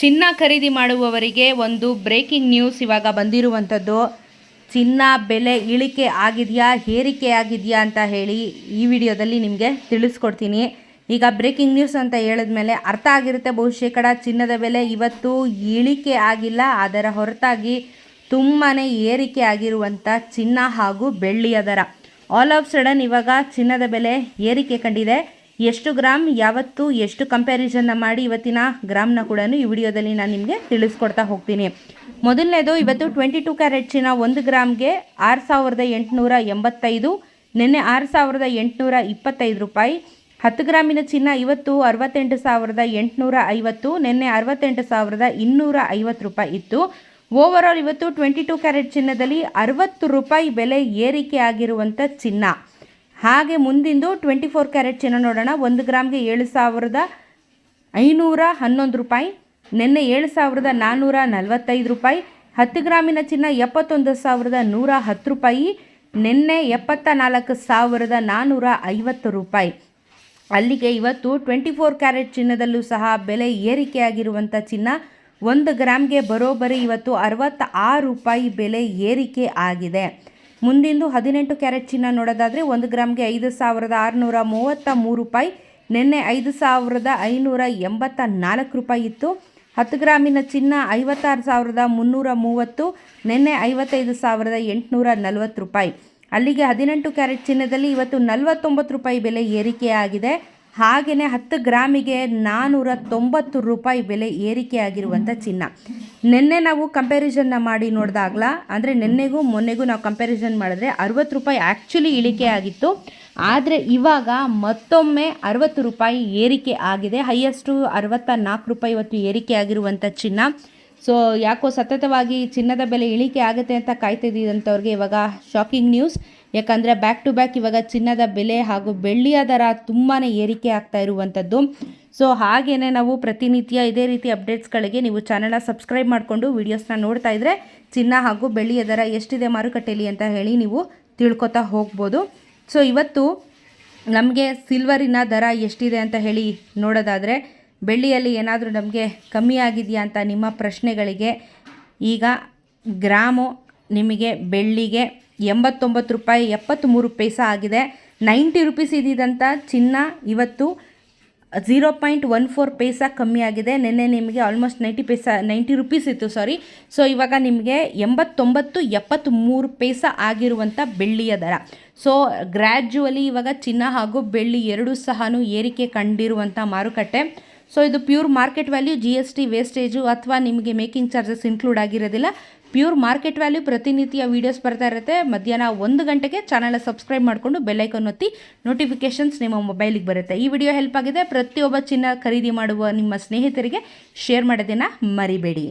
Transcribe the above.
ಚಿನ್ನ ಖರೀದಿ ಮಾಡುವವರಿಗೆ ಒಂದು ಬ್ರೇಕಿಂಗ್ ನ್ಯೂಸ್ ಇವಾಗ ಬಂದಿರುವಂಥದ್ದು. ಚಿನ್ನ ಬೆಲೆ ಇಳಿಕೆ ಆಗಿದೆಯಾ, ಏರಿಕೆ ಆಗಿದೆಯಾ ಅಂತ ಹೇಳಿ ಈ ವಿಡಿಯೋದಲ್ಲಿ ನಿಮಗೆ ತಿಳಿಸ್ಕೊಡ್ತೀನಿ. ಈಗ ಬ್ರೇಕಿಂಗ್ ನ್ಯೂಸ್ ಅಂತ ಹೇಳಿದ ಮೇಲೆ ಅರ್ಥ ಆಗಿರುತ್ತೆ ಬಹುಶೇಕಡ. ಚಿನ್ನದ ಬೆಲೆ ಇವತ್ತು ಇಳಿಕೆ ಆಗಿಲ್ಲ, ಅದರ ಹೊರತಾಗಿ ತುಂಬಾ ಏರಿಕೆ ಆಗಿರುವಂಥ ಚಿನ್ನ ಹಾಗೂ ಬೆಳ್ಳಿಯ ದರ. ಆಲ್ ಆಫ್ ಸಡನ್ ಇವಾಗ ಚಿನ್ನದ ಬೆಲೆ ಏರಿಕೆ ಕಂಡಿದೆ. ಎಷ್ಟು ಗ್ರಾಮ್ ಯಾವತ್ತು, ಎಷ್ಟು ಕಂಪ್ಯಾರಿಸನ್ನ ಮಾಡಿ ಇವತ್ತಿನ ಗ್ರಾಮ್ನ ಕೂಡ ಈ ವಿಡಿಯೋದಲ್ಲಿ ನಾನು ನಿಮಗೆ ತಿಳಿಸ್ಕೊಡ್ತಾ ಹೋಗ್ತೀನಿ. ಮೊದಲನೇದು, ಇವತ್ತು ಟ್ವೆಂಟಿ ಟು ಕ್ಯಾರೆಟ್ಸಿನ ಒಂದು ಗ್ರಾಮ್ಗೆ ಆರು ಸಾವಿರದ ಎಂಟುನೂರ ಎಂಬತ್ತೈದು, ನಿನ್ನೆ ಆರು ಸಾವಿರದ ಎಂಟುನೂರ ಇಪ್ಪತ್ತೈದು ರೂಪಾಯಿ. ಹತ್ತು ಗ್ರಾಮಿನ ಚಿನ್ನ ಇವತ್ತು ಅರವತ್ತೆಂಟು ಸಾವಿರದ ಎಂಟುನೂರ ಐವತ್ತು, ನಿನ್ನೆ ಅರವತ್ತೆಂಟು ಸಾವಿರದ ಇನ್ನೂರ ಐವತ್ತು ರೂಪಾಯಿ ಇತ್ತು. ಓವರಾಲ್ ಇವತ್ತು ಟ್ವೆಂಟಿ ಟು ಕ್ಯಾರೆಟ್ ಚಿನ್ನದಲ್ಲಿ ಅರವತ್ತು ರೂಪಾಯಿ ಬೆಲೆ ಏರಿಕೆ ಆಗಿರುವಂಥ ಚಿನ್ನ. ಹಾಗೆ ಮುಂದಿಂದು ಟ್ವೆಂಟಿ ಫೋರ್ ಕ್ಯಾರೆಟ್ ಚಿನ್ನ ನೋಡೋಣ. ಒಂದು ಗ್ರಾಮ್ಗೆ ಏಳು ಸಾವಿರದ ಐನೂರ ಹನ್ನೊಂದು ರೂಪಾಯಿ, ನಿನ್ನೆ ಏಳು ಸಾವಿರದ ನಾನ್ನೂರ ನಲವತ್ತೈದು ರೂಪಾಯಿ, ಹತ್ತು ಗ್ರಾಮಿನ ಚಿನ್ನ ಎಪ್ಪತ್ತೊಂದು ಸಾವಿರದ ನೂರ ಹತ್ತು ರೂಪಾಯಿ, ನಿನ್ನೆ ಎಪ್ಪತ್ತ ನಾಲ್ಕು ಸಾವಿರದ ನಾನ್ನೂರ ಐವತ್ತು ರೂಪಾಯಿ. ಅಲ್ಲಿಗೆ ಇವತ್ತು ಟ್ವೆಂಟಿ ಫೋರ್ ಕ್ಯಾರೆಟ್ ಚಿನ್ನದಲ್ಲೂ ಸಹ ಬೆಲೆ ಏರಿಕೆಯಾಗಿರುವಂಥ ಚಿನ್ನ ಒಂದು ಗ್ರಾಮ್ಗೆ ಬರೋಬ್ಬರಿ ಇವತ್ತು ಅರವತ್ತಾರು ರೂಪಾಯಿ ಬೆಲೆ ಏರಿಕೆ ಆಗಿದೆ. ಮುಂದಿಂದು ಹದಿನೆಂಟು ಕ್ಯಾರೆಟ್ ಚಿನ್ನ ನೋಡೋದಾದರೆ ಒಂದು ಗ್ರಾಮ್ಗೆ ಐದು ಸಾವಿರದ ಆರುನೂರ ಮೂವತ್ತ ಮೂರು ರೂಪಾಯಿ, ನಿನ್ನೆ ಐದು ಸಾವಿರದ ಐನೂರ ಎಂಬತ್ತ ನಾಲ್ಕು ರೂಪಾಯಿ ಇತ್ತು. ಹತ್ತು ಗ್ರಾಮಿನ ಚಿನ್ನ ಐವತ್ತಾರು ಸಾವಿರದ ಮುನ್ನೂರ ಮೂವತ್ತು, ನಿನ್ನೆ ಐವತ್ತೈದು ಸಾವಿರದ ಎಂಟುನೂರ ನಲವತ್ತು ರೂಪಾಯಿ. ಅಲ್ಲಿಗೆ ಹದಿನೆಂಟು ಕ್ಯಾರೆಟ್ ಚಿನ್ನದಲ್ಲಿ ಇವತ್ತು ನಲವತ್ತೊಂಬತ್ತು ರೂಪಾಯಿ ಬೆಲೆ ಏರಿಕೆಯಾಗಿದೆ. ಹಾಗೆಯೇ ಹತ್ತು ಗ್ರಾಮಿಗೆ ನಾನ್ನೂರ ತೊಂಬತ್ತು ರೂಪಾಯಿ ಬೆಲೆ ಏರಿಕೆ ಆಗಿರುವಂಥ ಚಿನ್ನ. ನಿನ್ನೆ ನಾವು ಕಂಪ್ಯಾರಿಸನ್ನ ಮಾಡಿ ನೋಡಿದಾಗ್ಲ? ಅಂದರೆ ನಿನ್ನೆಗೂ ಮೊನ್ನೆಗೂ ನಾವು ಕಂಪ್ಯಾರಿಸನ್ ಮಾಡಿದ್ರೆ ಅರವತ್ತು ರೂಪಾಯಿ ಆ್ಯಕ್ಚುಲಿ ಇಳಿಕೆ ಆಗಿತ್ತು ಆದರೆ ಇವಾಗ ಮತ್ತೊಮ್ಮೆ ಅರವತ್ತು ರೂಪಾಯಿ ಏರಿಕೆ ಆಗಿದೆ. ಹೈಯೆಸ್ಟು ಅರವತ್ತ ನಾಲ್ಕು ರೂಪಾಯಿ ಇವತ್ತು ಏರಿಕೆ ಆಗಿರುವಂಥ ಚಿನ್ನ. ಸೊ ಯಾಕೋ ಸತತವಾಗಿ ಚಿನ್ನದ ಬೆಲೆ ಇಳಿಕೆ ಆಗುತ್ತೆ ಅಂತ ಕಾಯ್ತಿದ್ದಂಥವ್ರಿಗೆ ಇವಾಗ ಶಾಕಿಂಗ್ ನ್ಯೂಸ್ ಯಾಕಂದರೆ ಬ್ಯಾಕ್ ಟು ಬ್ಯಾಕ್ ಇವಾಗ ಚಿನ್ನದ ಬೆಲೆ ಹಾಗೂ ಬೆಳ್ಳಿಯ ದರ ತುಂಬಾ ಏರಿಕೆ ಆಗ್ತಾ ಇರುವಂಥದ್ದು. ಸೊ ಹಾಗೆಯೇ ನಾವು ಪ್ರತಿನಿತ್ಯ ಇದೇ ರೀತಿ ಅಪ್ಡೇಟ್ಸ್ಗಳಿಗೆ ನೀವು ಚಾನಲ್ನ ಸಬ್ಸ್ಕ್ರೈಬ್ ಮಾಡಿಕೊಂಡು ವೀಡಿಯೋಸ್ನ ನೋಡ್ತಾ ಇದ್ದರೆ ಚಿನ್ನ ಹಾಗೂ ಬೆಳ್ಳಿಯ ದರ ಎಷ್ಟಿದೆ ಮಾರುಕಟ್ಟೆಯಲ್ಲಿ ಅಂತ ಹೇಳಿ ನೀವು ತಿಳ್ಕೊತಾ ಹೋಗ್ಬೋದು. ಸೊ ಇವತ್ತು ನಮಗೆ ಸಿಲ್ವರಿನ ದರ ಎಷ್ಟಿದೆ ಅಂತ ಹೇಳಿ ನೋಡೋದಾದರೆ ಬೆಳ್ಳಿಯಲ್ಲಿ ಏನಾದರೂ ನಮಗೆ ಕಮ್ಮಿ ಆಗಿದೆಯಾ ಅಂತ ನಿಮ್ಮ ಪ್ರಶ್ನೆಗಳಿಗೆ, ಈಗ ಗ್ರಾಮು ನಿಮಗೆ ಬೆಳ್ಳಿಗೆ ಎಂಬತ್ತೊಂಬತ್ತು ರೂಪಾಯಿ ಎಪ್ಪತ್ತ್ಮೂರು ಪೈಸ ಆಗಿದೆ. ನೈಂಟಿ ರುಪೀಸ್ ಇದ್ದಿದ್ದಂಥ ಚಿನ್ನ ಇವತ್ತು zero point one four paisa ಕಮ್ಮಿ ಆಗಿದೆ. ನಿನ್ನೆ ನಿಮಗೆ almost ninety paisa, ninety rupees ಇತ್ತು ಸಾರಿ ಸೊ ಇವಾಗ ನಿಮಗೆ ಎಂಬತ್ತೊಂಬತ್ತು ಎಪ್ಪತ್ತ್ಮೂರು ಪೈಸ ಆಗಿರುವಂಥ ಬೆಳ್ಳಿಯ ದರ. ಸೊ ಗ್ರ್ಯಾಜುವಲಿ ಇವಾಗ ಚಿನ್ನ ಹಾಗೂ ಬೆಳ್ಳಿ ಎರಡೂ ಸಹ ಏರಿಕೆ ಕಂಡಿರುವಂಥ ಮಾರುಕಟ್ಟೆ. ಸೊ ಇದು pure market value G S T wastage ಅಥವಾ ನಿಮಗೆ ಮೇಕಿಂಗ್ ಚಾರ್ಜಸ್ ಇನ್ಕ್ಲೂಡ್ ಆಗಿರೋದಿಲ್ಲ. ಪ್ಯೂರ್ ಮಾರ್ಕೆಟ್ ವ್ಯಾಲ್ಯೂ ಪ್ರತಿನಿತ್ಯ ವೀಡಿಯೋಸ್ ಬರ್ತಾ ಇರುತ್ತೆ. ಮಧ್ಯಾಹ್ನ ಒಂದು ಗಂಟೆಗೆ ಚಾನಲ್ ಸಬ್ಸ್ಕ್ರೈಬ್ ಮಾಡಿಕೊಂಡು ಬೆಲ್ಲೈಕನ್ ಒತ್ತಿ ನೋಟಿಫಿಕೇಷನ್ಸ್ ನಿಮ್ಮ ಮೊಬೈಲಿಗೆ ಬರುತ್ತೆ. ಈ ವಿಡಿಯೋ ಹೆಲ್ಪ್ ಆಗಿದೆ. ಪ್ರತಿಯೊಬ್ಬ ಚಿನ್ನ ಖರೀದಿ ಮಾಡುವ ನಿಮ್ಮ ಸ್ನೇಹಿತರಿಗೆ ಶೇರ್ ಮಾಡೋದನ್ನು ಮರಿಬೇಡಿ.